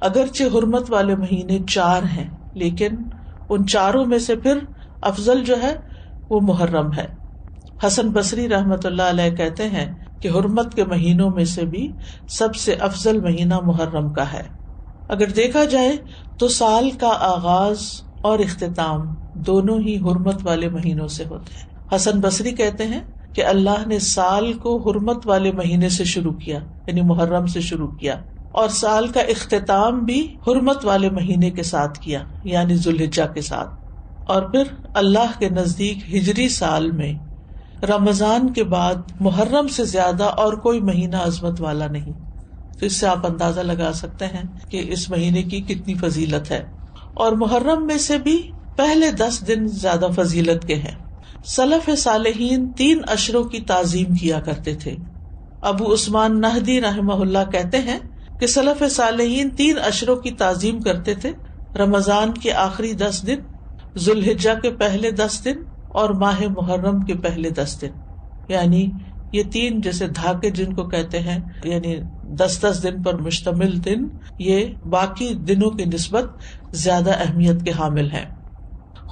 اگرچہ حرمت والے مہینے چار ہیں، لیکن ان چاروں میں سے پھر افضل جو ہے، وہ محرم ہے۔ حسن بصری رحمت اللہ علیہ کہتے ہیں کہ حرمت کے مہینوں میں سے بھی سب سے افضل مہینہ محرم کا ہے۔ اگر دیکھا جائے تو سال کا آغاز اور اختتام دونوں ہی حرمت والے مہینوں سے ہوتے ہیں۔ حسن بصری کہتے ہیں کہ اللہ نے سال کو حرمت والے مہینے سے شروع کیا یعنی محرم سے شروع کیا۔ اور سال کا اختتام بھی حرمت والے مہینے کے ساتھ کیا یعنی ذوالحجہ کے ساتھ۔ اور پھر اللہ کے نزدیک ہجری سال میں، رمضان کے بعد محرم سے زیادہ اور کوئی مہینہ عظمت والا نہیں۔ تو اس سے آپ اندازہ لگا سکتے ہیں کہ اس مہینے کی کتنی فضیلت ہے۔ اور محرم میں سے بھی پہلے دس دن زیادہ فضیلت کے ہیں۔ سلف صالحین تین اشروں کی تعظیم کیا کرتے تھے۔ ابو عثمان نہدی رحم اللہ کہتے ہیں کہ سلف صالحین تین اشروں کی تعظیم کرتے تھے، رمضان کے آخری دس دن، ذوالحجہ کے پہلے دس دن اور ماہ محرم کے پہلے دس دن۔ یعنی یہ تین جیسے دھاکے جن کو کہتے ہیں یعنی دس دس دن پر مشتمل دن، یہ باقی دنوں کی نسبت زیادہ اہمیت کے حامل ہیں۔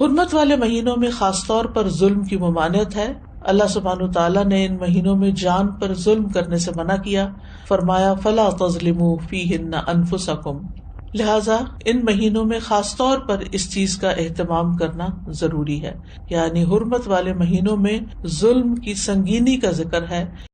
حرمت والے مہینوں میں خاص طور پر ظلم کی ممانعت ہے اللہ سبحان تعالیٰ نے ان مہینوں میں جان پر ظلم کرنے سے منع کیا۔ فرمایا، فلا تزلم فی ہن انفسکم۔ لہذا ان مہینوں میں خاص طور پر اس چیز کا اہتمام کرنا ضروری ہے۔ یعنی حرمت والے مہینوں میں ظلم کی سنگینی کا ذکر ہے۔